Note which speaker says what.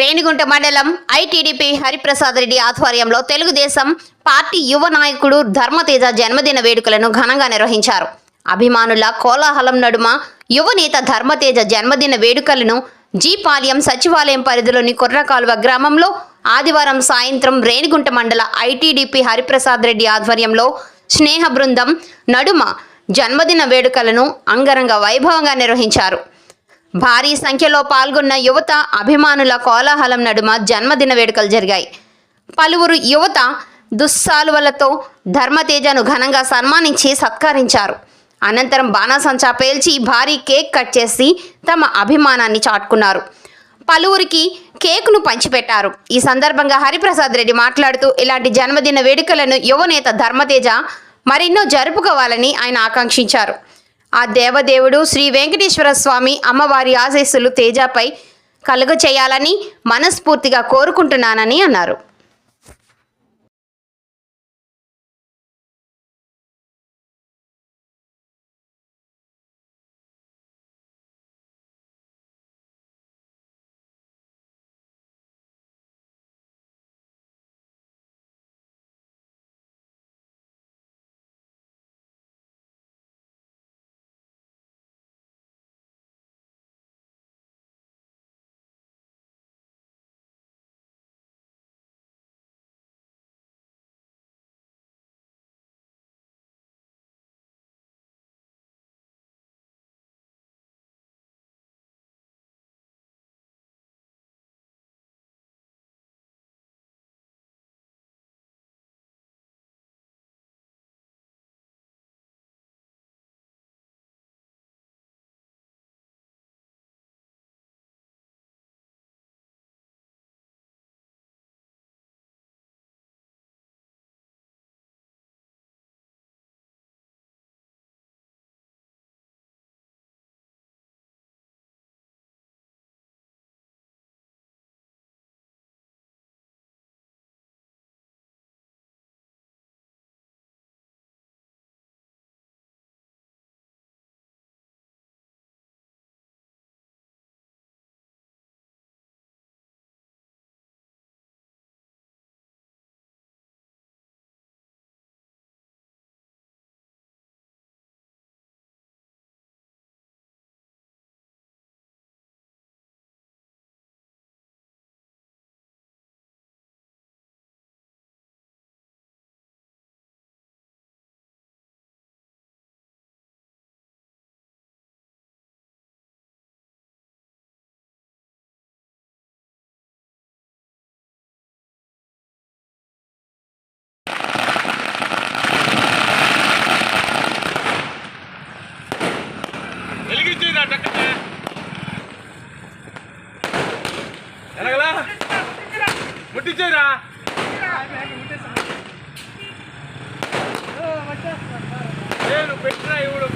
Speaker 1: రేణిగుంట మండలం ఐటీడీపీ హరిప్రసాద్ రెడ్డి ఆధ్వర్యంలో తెలుగుదేశం పార్టీ యువ నాయకుడు ధర్మతేజ జన్మదిన వేడుకలను ఘనంగా నిర్వహించారు. అభిమానుల కోలాహలం నడుమ యువనేత ధర్మతేజ జన్మదిన వేడుకలను జీపాలెం సచివాలయం పరిధిలోని కుర్రకాలువ గ్రామంలో ఆదివారం సాయంత్రం రేణిగుంట మండల ఐటీడీపీ హరిప్రసాద్ రెడ్డి ఆధ్వర్యంలో స్నేహ బృందం నడుమ జన్మదిన వేడుకలను అంగరంగ వైభవంగా నిర్వహించారు. భారీ సంఖ్యలో పాల్గొన్న యువత అభిమానుల కోలాహలం నడుమ జన్మదిన వేడుకలు జరిగాయి. పలువురు యువత దుస్సాలువలతో ధర్మతేజను ఘనంగా సన్మానించి సత్కరించారు. అనంతరం బాణాసంచా పేల్చి భారీ కేక్ కట్ చేసి తమ అభిమానాన్ని చాటుకున్నారు. పలువురికి కేకును పంచిపెట్టారు. ఈ సందర్భంగా హరిప్రసాద్ రెడ్డి మాట్లాడుతూ ఇలాంటి జన్మదిన వేడుకలను యువనేత ధర్మతేజ మరెన్నో జరుపుకోవాలని ఆయన ఆకాంక్షించారు. ఆ దేవదేవుడు శ్రీ వెంకటేశ్వర స్వామి అమ్మవారి ఆశీస్సులు తేజపై కలుగ చేయాలని మనస్ఫూర్తిగా కోరుకుంటున్నానని అన్నారు.
Speaker 2: ముట్టించేదా నేను పెట్టినా ఇవిడు